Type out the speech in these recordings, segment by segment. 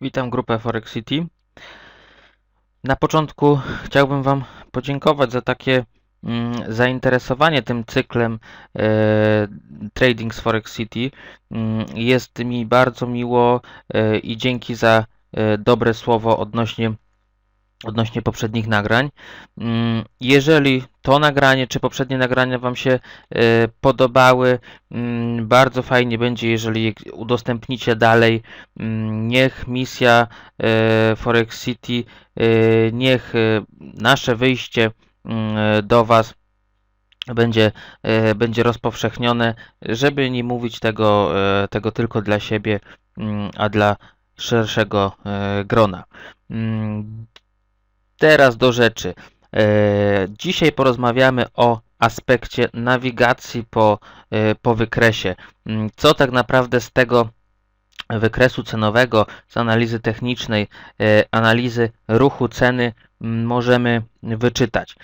Witam grupę Forex City. Na początku chciałbym Wam podziękować za takie mm, zainteresowanie tym cyklem e, Trading z Forex City. Mm, jest mi bardzo miło e, i dzięki za e, dobre słowo odnośnie odnośnie poprzednich nagrań. Mm, Jeżeli to nagranie czy poprzednie nagrania Wam się e, podobały, mm, bardzo fajnie będzie, jeżeli je udostępnicie dalej. Mm, Niech misja e, Forex City, e, niech nasze wyjście do Was będzie, będzie rozpowszechnione, żeby nie mówić tego, tego tylko dla siebie, a dla szerszego grona. Teraz do rzeczy. E, Dzisiaj porozmawiamy o aspekcie nawigacji po, e, po wykresie. Mm, Co tak naprawdę z tego wykresu cenowego, z analizy technicznej, e, analizy ruchu ceny mm, możemy wyczytać.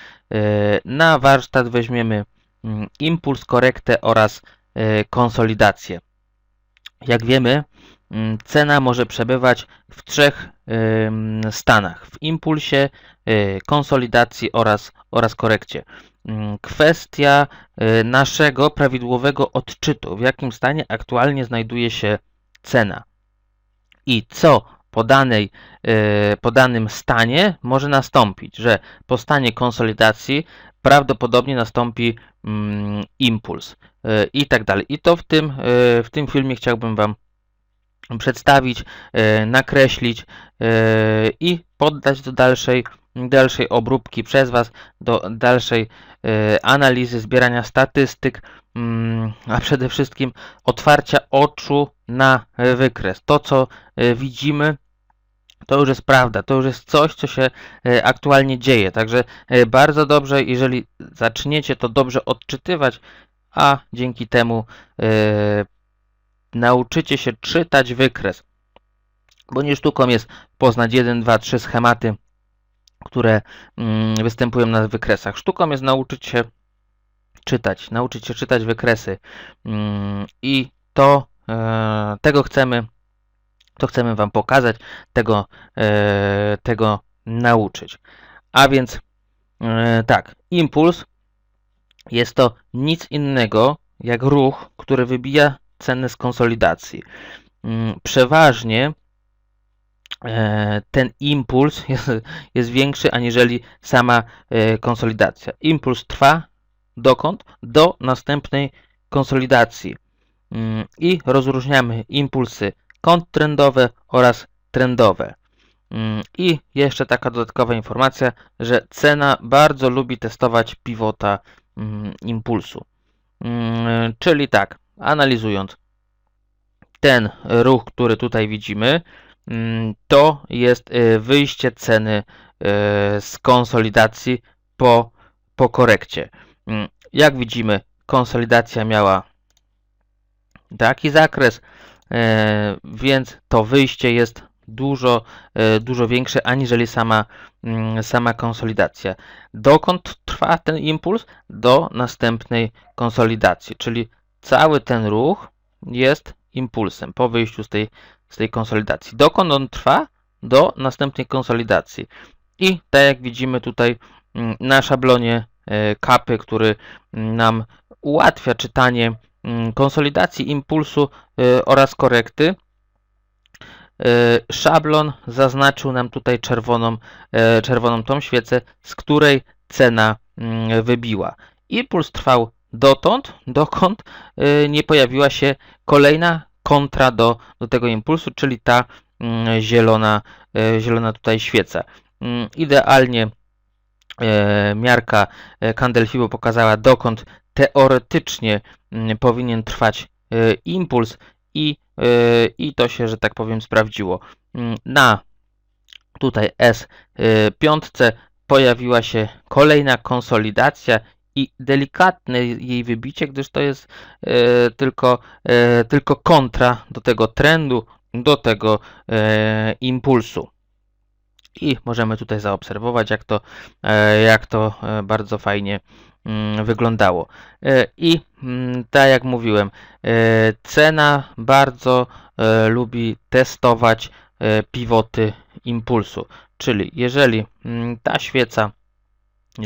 Na warsztat weźmiemy mm, impuls, korektę oraz konsolidację. Jak wiemy, cena może przebywać w trzech stanach: w impulsie, y, konsolidacji oraz, oraz korekcie. Ym, Kwestia y, naszego prawidłowego odczytu, w jakim stanie aktualnie znajduje się cena i co po, danej, y, po danym stanie może nastąpić, że po stanie konsolidacji prawdopodobnie nastąpi mm, impuls i tak dalej. I to w tym, w tym filmie chciałbym Wam przedstawić, e, nakreślić e, i poddać do dalszej, dalszej obróbki przez Was, do dalszej e, analizy, zbierania statystyk, mm, a przede wszystkim otwarcia oczu na wykres. To, co widzimy, to już jest prawda, to już jest coś, co się aktualnie dzieje. Także bardzo dobrze, jeżeli zaczniecie to dobrze odczytywać, a dzięki temu nauczycie się czytać wykres. Bo nie sztuką jest poznać 1, 2, 3 schematy, które mm, występują na wykresach. Sztuką jest nauczyć się czytać, nauczyć się czytać wykresy. Mm, I to e, tego chcemy, to chcemy Wam pokazać, tego, e, tego nauczyć. A więc e, tak, impuls jest to nic innego jak ruch, który wybija ceny z konsolidacji. Mm, Przeważnie e, ten impuls jest, jest większy aniżeli sama e, konsolidacja. Impuls trwa dokąd? Do następnej konsolidacji. Mm, I rozróżniamy impulsy kontrtrendowe oraz trendowe. Mm, I jeszcze taka dodatkowa informacja, że cena bardzo lubi testować pivota impulsu. Czyli tak, analizując ten ruch, który tutaj widzimy, mm, to jest y, wyjście ceny y, z konsolidacji po, po korekcie. Mm, jak widzimy, konsolidacja miała taki zakres, y, więc to wyjście jest dużo, dużo większe aniżeli sama, mm, sama konsolidacja. Dokąd trwa ten impuls? Do następnej konsolidacji, czyli cały ten ruch jest impulsem po wyjściu z tej, z tej konsolidacji. Dokąd on trwa? Do następnej konsolidacji. I tak jak widzimy tutaj mm, na szablonie e, kapy, który mm, nam ułatwia czytanie mm, konsolidacji impulsu e, oraz korekty. E, szablon zaznaczył nam tutaj czerwoną, czerwoną tą świecę, z której cena wybiła. Impuls trwał dotąd, dokąd y, nie pojawiła się kolejna kontra do, do tego impulsu, czyli ta mm, zielona, y, zielona tutaj świeca. Mm, idealnie y, miarka Candelfibo pokazała, dokąd teoretycznie mm, powinien trwać impuls i, i to się, że tak powiem, sprawdziło. Na tutaj S5 pojawiła się kolejna konsolidacja i delikatne jej wybicie, gdyż to jest e, tylko, e, tylko kontra do tego trendu, do tego e, impulsu. I możemy tutaj zaobserwować, jak to, e, jak to e, bardzo fajnie mm, wyglądało. E, I mm, tak jak mówiłem, cena bardzo lubi testować e, pivoty impulsu. Czyli jeżeli mm, ta świeca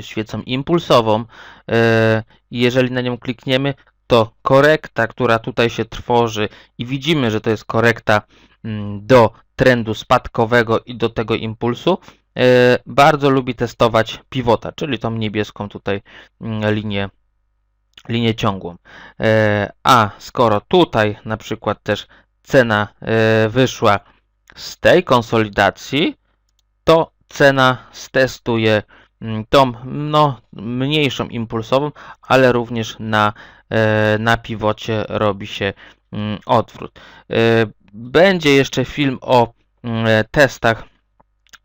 świecą impulsową, e, jeżeli na nią klikniemy, to korekta, która tutaj się tworzy i widzimy, że to jest korekta mm, do trendu spadkowego i do tego impulsu, e, bardzo lubi testować pivota, czyli tą niebieską tutaj mm, linię, linię ciągłą. E, A skoro tutaj na przykład też cena wyszła z tej konsolidacji, to cena stestuje tą no, mniejszą impulsową, ale również na, e, na piwocie robi się mm, odwrót. E, Będzie jeszcze film o mm, e, testach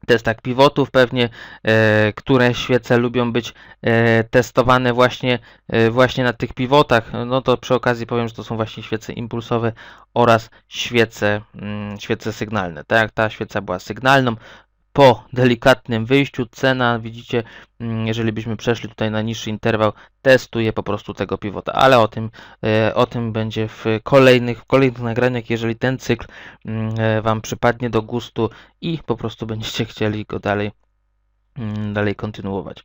testach pivotów pewnie, które świece lubią być testowane właśnie, właśnie na tych pivotach. No to przy okazji powiem, że to są właśnie świece impulsowe oraz świece, mm, świece sygnalne. Tak ta świeca była sygnalną, po delikatnym wyjściu cena, widzicie, mm, jeżeli byśmy przeszli tutaj na niższy interwał, testuje po prostu tego pivota, ale o tym, e, o tym będzie w kolejnych, w kolejnych nagraniach, jeżeli ten cykl mm, e, Wam przypadnie do gustu i po prostu będziecie chcieli go dalej, mm, dalej kontynuować.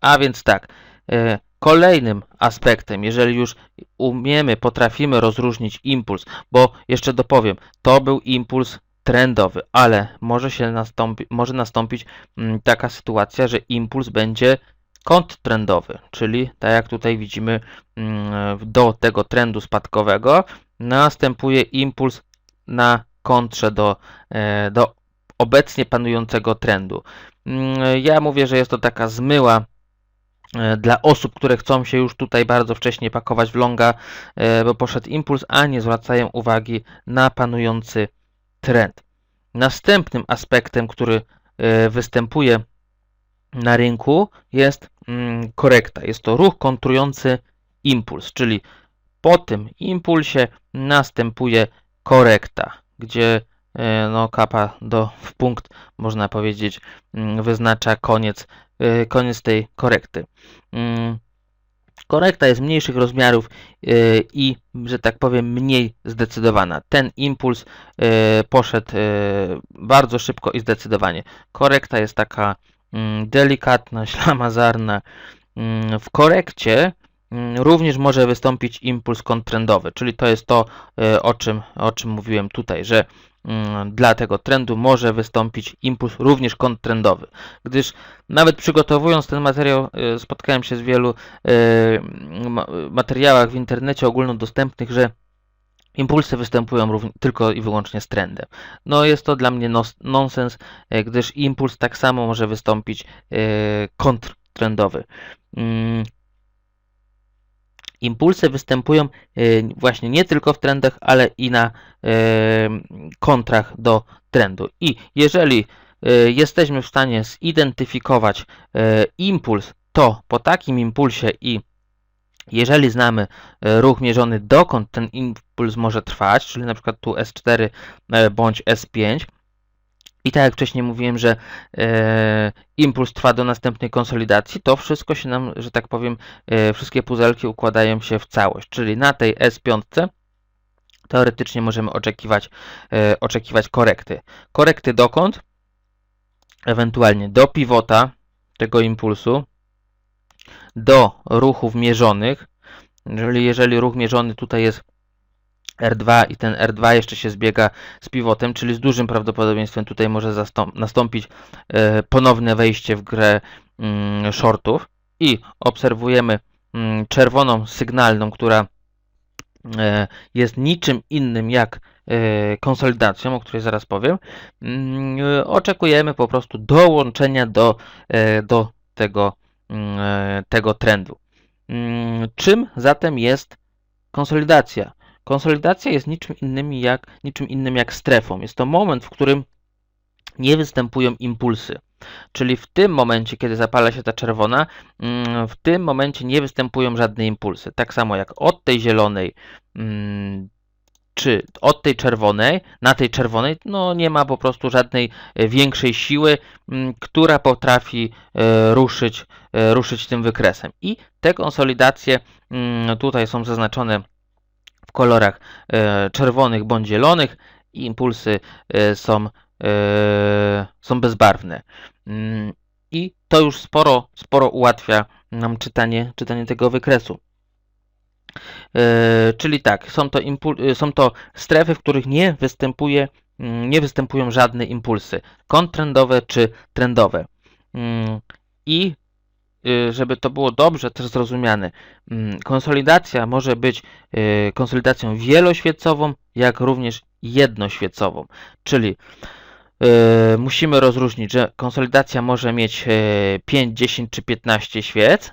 A więc tak, e, kolejnym aspektem, jeżeli już umiemy, potrafimy rozróżnić impuls, bo jeszcze dopowiem, to był impuls trendowy, ale może się nastąpi, może nastąpić mm, taka sytuacja, że impuls będzie kontrtrendowy, czyli tak jak tutaj widzimy mm, do tego trendu spadkowego następuje impuls na kontrze do, e, do obecnie panującego trendu. Mm, Ja mówię, że jest to taka zmyła e, dla osób, które chcą się już tutaj bardzo wcześnie pakować w longa, e, bo poszedł impuls, a nie zwracają uwagi na panujący trend. Następnym aspektem, który e, występuje na rynku jest mm, korekta. Jest to ruch kontrujący impuls, czyli po tym impulsie następuje korekta, gdzie e, no, kapa do, w punkt, można powiedzieć, mm, wyznacza koniec, e, koniec tej korekty. Korekta jest mniejszych rozmiarów yy, i, że tak powiem, mniej zdecydowana. Ten impuls yy, poszedł yy, bardzo szybko i zdecydowanie. Korekta jest taka mm, delikatna, ślamazarna. Mm, W korekcie mm, również może wystąpić impuls kontrtrendowy, czyli to jest to, o czym, o czym mówiłem tutaj, że dla tego trendu może wystąpić impuls również kontrtrendowy, gdyż nawet przygotowując ten materiał y, spotkałem się z wielu y, ma- materiałach w internecie ogólnodostępnych, że impulsy występują tylko i wyłącznie z trendem. No jest to dla mnie nonsens, y, gdyż impuls tak samo może wystąpić kontrtrendowy. Impulsy występują y, właśnie nie tylko w trendach, ale i na y, kontrach do trendu. I jeżeli y, jesteśmy w stanie zidentyfikować impuls, to po takim impulsie i jeżeli znamy ruch mierzony, dokąd ten impuls może trwać, czyli na przykład tu S4 y, bądź S5, i tak jak wcześniej mówiłem, że e, impuls trwa do następnej konsolidacji, to wszystko się nam, że tak powiem, e, wszystkie puzelki układają się w całość. Czyli na tej S5 teoretycznie możemy oczekiwać, e, oczekiwać korekty. Korekty dokąd? Ewentualnie do pivota tego impulsu, do ruchów mierzonych, czyli jeżeli ruch mierzony tutaj jest R2 i ten R2 jeszcze się zbiega z pivotem, czyli z dużym prawdopodobieństwem tutaj może nastąpić e, ponowne wejście w grę mm, shortów i obserwujemy mm, czerwoną sygnalną, która e, jest niczym innym jak e, konsolidacją, o której zaraz powiem. Mm, Oczekujemy po prostu dołączenia do, do tego, tego trendu. Czym zatem jest konsolidacja? Konsolidacja jest niczym innym jak, niczym innym jak strefą. Jest to moment, w którym nie występują impulsy. Czyli w tym momencie, kiedy zapala się ta czerwona, mm, w tym momencie nie występują żadne impulsy. Tak samo jak od tej zielonej mm, czy od tej czerwonej, na tej czerwonej, no nie ma po prostu żadnej e, większej siły, mm, która potrafi e, ruszyć, e, ruszyć tym wykresem. I te konsolidacje tutaj są zaznaczone w kolorach e, czerwonych bądź zielonych i impulsy e, są, e, są bezbarwne. Mm, I to już sporo, sporo ułatwia nam czytanie, czytanie tego wykresu. Czyli tak, są to, są to strefy, w których nie, występuje, mm, nie występują żadne impulsy kontrendowe czy trendowe. Mm, I żeby to było dobrze też zrozumiane, mm, konsolidacja może być y, konsolidacją wieloświecową, jak również jednoświecową. Czyli y, musimy rozróżnić, że konsolidacja może mieć 5, 10 czy 15 świec,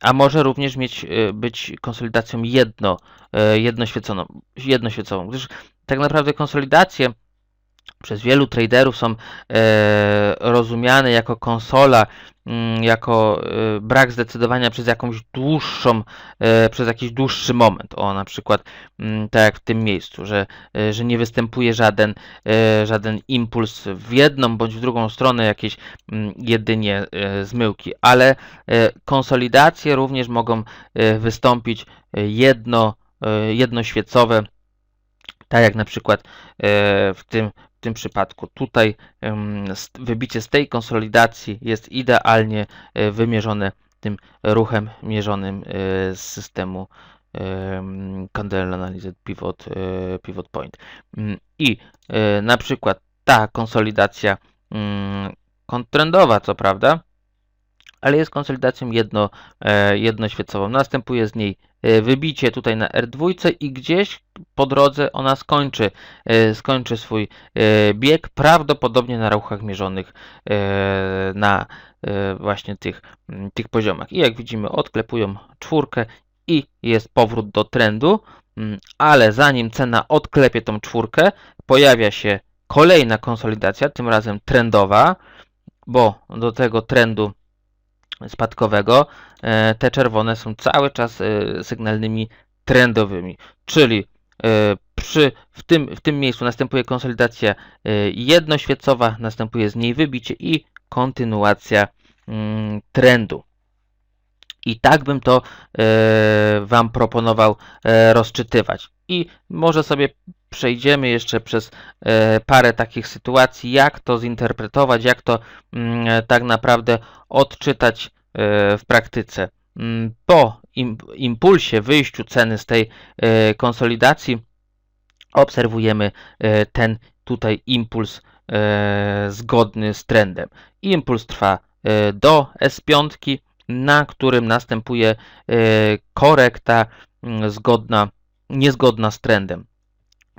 a może również mieć, być konsolidacją jedno, jednoświeconą, jednoświecową, gdyż tak naprawdę konsolidacje przez wielu traderów są e, rozumiane jako konsola, mm, jako e, brak zdecydowania przez jakąś dłuższą, e, przez jakiś dłuższy moment. O, na przykład mm, tak jak w tym miejscu, że, że nie występuje żaden, żaden impuls w jedną bądź w drugą stronę, jakieś mm, jedynie zmyłki, ale konsolidacje również mogą wystąpić jedno, jednoświecowe, tak jak na przykład w tym tym przypadku. Tutaj wybicie z tej konsolidacji jest idealnie e, wymierzone tym ruchem mierzonym e, z systemu Candle Analyzed Pivot, e, Pivot Point. Mm, I na przykład ta konsolidacja mm, kontrendowa, co prawda, ale jest konsolidacją jedno, jednoświecową. Następuje z niej wybicie tutaj na R2 i gdzieś po drodze ona skończy, e, skończy swój e, bieg, prawdopodobnie na ruchach mierzonych na właśnie tych, tych poziomach. I jak widzimy, odklepują czwórkę i jest powrót do trendu, ale zanim cena odklepie tą czwórkę, pojawia się kolejna konsolidacja, tym razem trendowa, bo do tego trendu spadkowego, e, te czerwone są cały czas e, sygnalnymi trendowymi, czyli e, przy, w, tym, w tym miejscu następuje konsolidacja jednoświecowa, następuje z niej wybicie i kontynuacja mm, trendu. I tak bym to Wam proponował rozczytywać. I może sobie przejdziemy jeszcze przez parę takich sytuacji, jak to zinterpretować, jak to mm, tak naprawdę odczytać e, w praktyce. Mm, po impulsie, wyjściu ceny z tej e, konsolidacji obserwujemy e, ten tutaj impuls zgodny z trendem. Impuls trwa do S5, na którym następuje korekta mm, zgodna, niezgodna z trendem,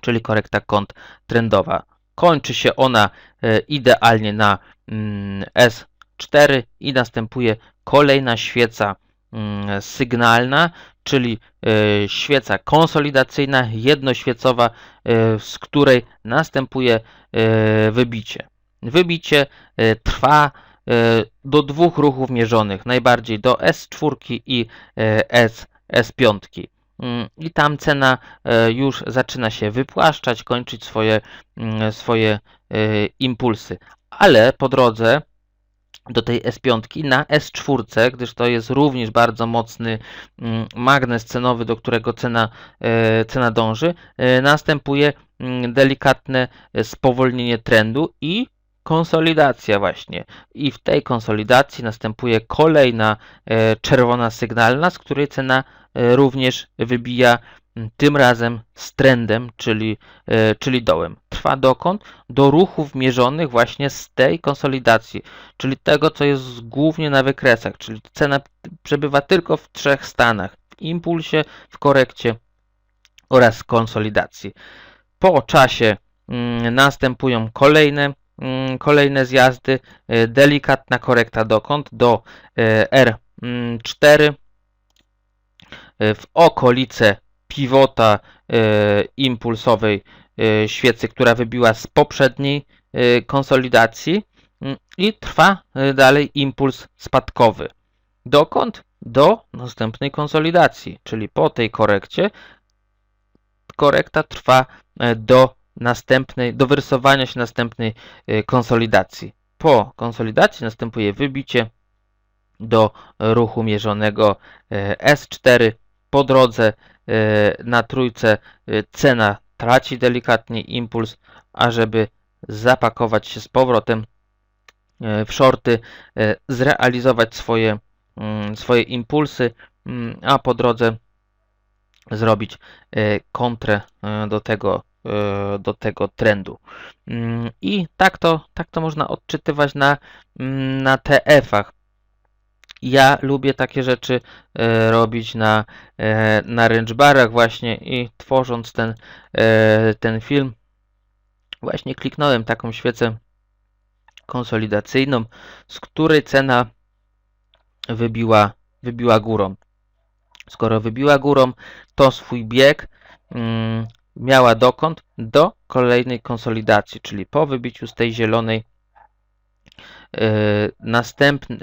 czyli korekta kont trendowa. Kończy się ona idealnie na mm, S 4 i następuje kolejna świeca mm, sygnalna, czyli e, świeca konsolidacyjna, jednoświecowa, e, z której następuje e, wybicie. Wybicie trwa do dwóch ruchów mierzonych, najbardziej do S4 i S, S5. I tam cena już zaczyna się wypłaszczać, kończyć swoje, mm, swoje impulsy. Ale po drodze do tej S5 na S4, gdyż to jest również bardzo mocny mm, magnes cenowy, do którego cena, e, cena dąży, e, następuje mm, delikatne spowolnienie trendu i konsolidacja właśnie. I w tej konsolidacji następuje kolejna e, czerwona sygnalna, z której cena również wybija tym razem z trendem, czyli, e, czyli dołem. Trwa dokąd? Do ruchów mierzonych właśnie z tej konsolidacji, czyli tego, co jest głównie na wykresach, czyli cena przebywa tylko w trzech stanach. W impulsie, w korekcie oraz konsolidacji. Po czasie następują kolejne, kolejne zjazdy, e, delikatna korekta dokąd? Do e, R4 w okolice pivota e, impulsowej e, świecy, która wybiła z poprzedniej e, konsolidacji mm, i trwa dalej impuls spadkowy. Dokąd? Do następnej konsolidacji, czyli po tej korekcie korekta trwa do następnej, do wyrysowania się następnej konsolidacji. Po konsolidacji następuje wybicie do ruchu mierzonego S4 po drodze E, na trójce cena traci delikatnie impuls, ażeby zapakować się z powrotem w shorty, zrealizować swoje, mm, swoje impulsy, mm, a po drodze zrobić kontrę do tego, do tego trendu. Mm, I tak to, tak to można odczytywać na, na TF-ach. Ja lubię takie rzeczy e, robić na, e, na barach właśnie i tworząc ten, e, ten film właśnie kliknąłem taką świecę konsolidacyjną, z której cena wybiła, wybiła górą. Skoro wybiła górą, to swój bieg mm, miała dokąd? Do kolejnej konsolidacji, czyli po wybiciu z tej zielonej E, następny, e,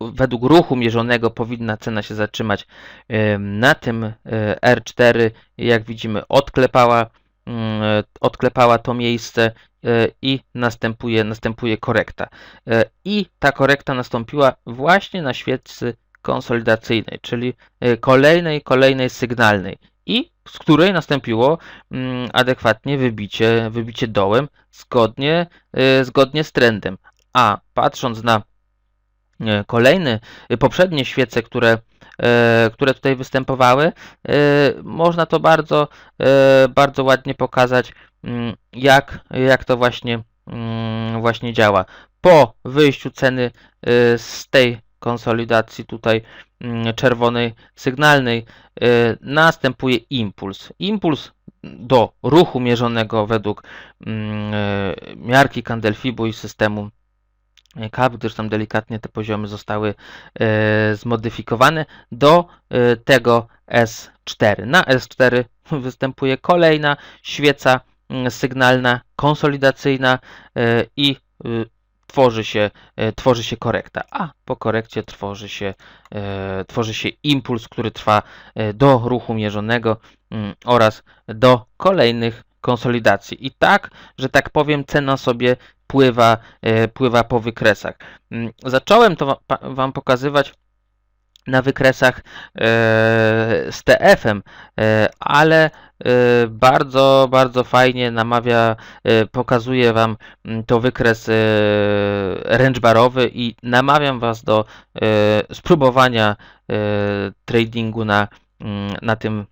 według ruchu mierzonego powinna cena się zatrzymać e, na tym R4. Jak widzimy, odklepała, mm, odklepała to miejsce i następuje, następuje korekta. I ta korekta nastąpiła właśnie na świecy konsolidacyjnej, czyli kolejnej, kolejnej sygnalnej i z której nastąpiło mm, adekwatnie wybicie, wybicie dołem zgodnie, zgodnie z trendem. A patrząc na e, kolejne, e, poprzednie świece, które, e, które tutaj występowały, można to bardzo, bardzo ładnie pokazać, mm, jak, jak to właśnie, mm, właśnie działa. Po wyjściu ceny z tej konsolidacji tutaj mm, czerwonej sygnalnej następuje impuls. Impuls do ruchu mierzonego według miarki Candelfibu i systemu kap, gdyż tam delikatnie te poziomy zostały zmodyfikowane do tego S4. Na S4 występuje kolejna świeca mm, sygnalna, konsolidacyjna i tworzy się, tworzy się korekta, a po korekcie tworzy się, tworzy się impuls, który trwa do ruchu mierzonego mm, oraz do kolejnych konsolidacji. I tak, że tak powiem, cena sobie pływa, e, pływa po wykresach. Mm, zacząłem to Wam pokazywać na wykresach e, z TF-em, e, ale bardzo, bardzo fajnie namawia, pokazuje Wam mm, to wykres range barowy i namawiam Was do spróbowania tradingu na, mm, na tym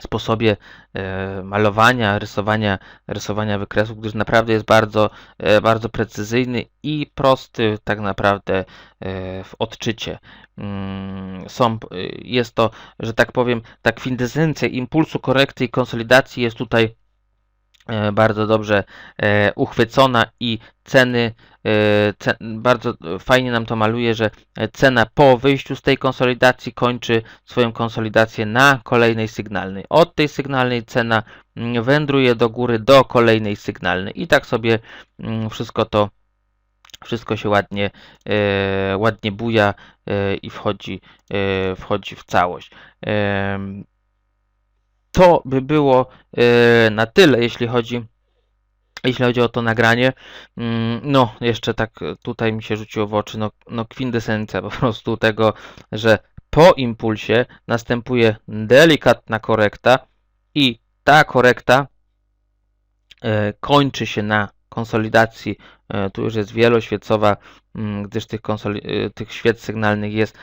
sposobie e, malowania, rysowania, rysowania wykresów, gdyż naprawdę jest bardzo, e, bardzo precyzyjny i prosty tak naprawdę e, w odczycie. Mm, są, jest to, że tak powiem, ta kwintesencja impulsu korekty i konsolidacji jest tutaj bardzo dobrze uchwycona i ceny E, bardzo fajnie nam to maluje, że cena po wyjściu z tej konsolidacji kończy swoją konsolidację na kolejnej sygnalnej. Od tej sygnalnej cena mm, wędruje do góry do kolejnej sygnalnej i tak sobie mm, wszystko to wszystko się ładnie, e, ładnie buja e, i wchodzi, wchodzi w całość. To by było na tyle, jeśli chodzi jeśli chodzi o to nagranie, mm, no jeszcze tak tutaj mi się rzuciło w oczy, no, no kwintesencja po prostu tego, że po impulsie następuje delikatna korekta i ta korekta e, kończy się na konsolidacji, e, tu już jest wieloświecowa, mm, gdyż tych, e, tych świec sygnalnych jest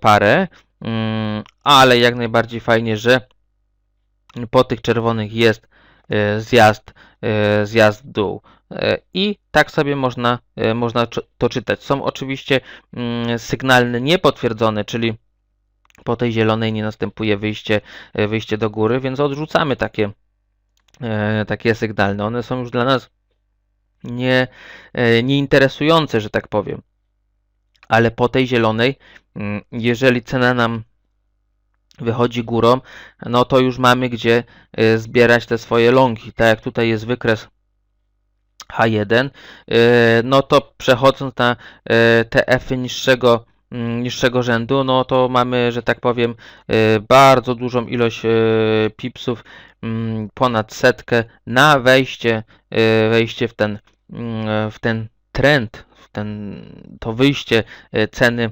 parę, mm, ale jak najbardziej fajnie, że po tych czerwonych jest zjazd E, zjazd dół. E, I tak sobie można, e, można to czytać. Są oczywiście mm, sygnalne niepotwierdzone, czyli po tej zielonej nie następuje wyjście, wyjście do góry, więc odrzucamy takie, takie sygnalne. One są już dla nas nie, nieinteresujące, że tak powiem. Ale po tej zielonej, mm, jeżeli cena nam wychodzi górą, no to już mamy gdzie y, zbierać te swoje longi. Tak jak tutaj jest wykres H1, y, no to przechodząc na y, te F niższego, mm, niższego rzędu, no to mamy, że tak powiem, bardzo dużą ilość pipsów, mm, ponad setkę na wejście, wejście w ten, mm, w ten trend, w ten, to wyjście ceny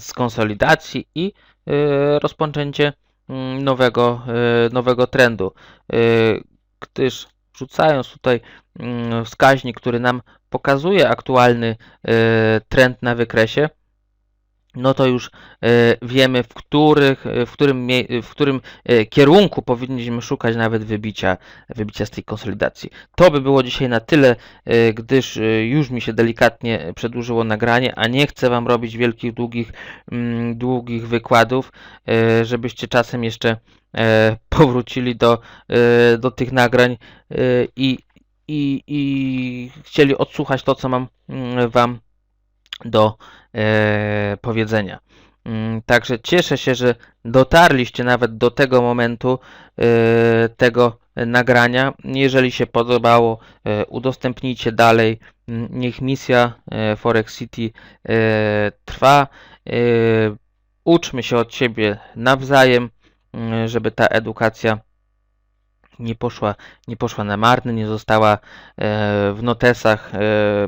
z konsolidacji i rozpoczęcie mm, nowego, e, nowego trendu, e, gdyż wrzucając tutaj mm, wskaźnik, który nam pokazuje aktualny trend na wykresie, no to już e, wiemy, w, których, e, w, którym, mie- w którym e, kierunku powinniśmy szukać nawet wybicia, wybicia z tej konsolidacji. To by było dzisiaj na tyle, e, gdyż e, już mi się delikatnie przedłużyło nagranie, a nie chcę Wam robić wielkich, długich, mm, długich wykładów, e, żebyście czasem jeszcze e, powrócili do, e, do tych nagrań e, i, i, i chcieli odsłuchać to, co mam mm, Wam do e, powiedzenia. Mm, Także cieszę się, że dotarliście nawet do tego momentu e, tego nagrania. Jeżeli się podobało, e, udostępnijcie dalej. Mm, Niech misja Forex City trwa. Uczmy się od siebie nawzajem, mm, żeby ta edukacja nie poszła, nie poszła na marne, nie została w notesach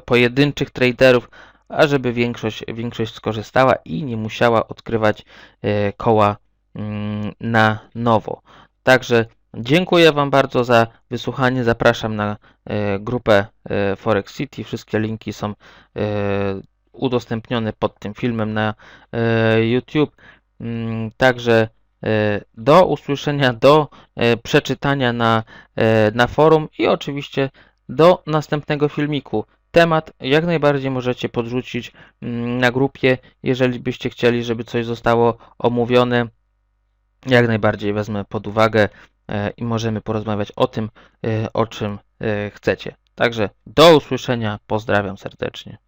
pojedynczych traderów, a żeby większość, większość skorzystała i nie musiała odkrywać e, koła mm, na nowo. Także dziękuję Wam bardzo za wysłuchanie. Zapraszam na e, grupę e, Forex City. Wszystkie linki są udostępnione pod tym filmem na YouTube. Mm, Także do usłyszenia, do przeczytania na, na forum i oczywiście do następnego filmiku. Temat jak najbardziej możecie podrzucić mm, na grupie, jeżeli byście chcieli, żeby coś zostało omówione. Jak najbardziej wezmę pod uwagę e, i możemy porozmawiać o tym, e, o czym e, chcecie. Także do usłyszenia, pozdrawiam serdecznie.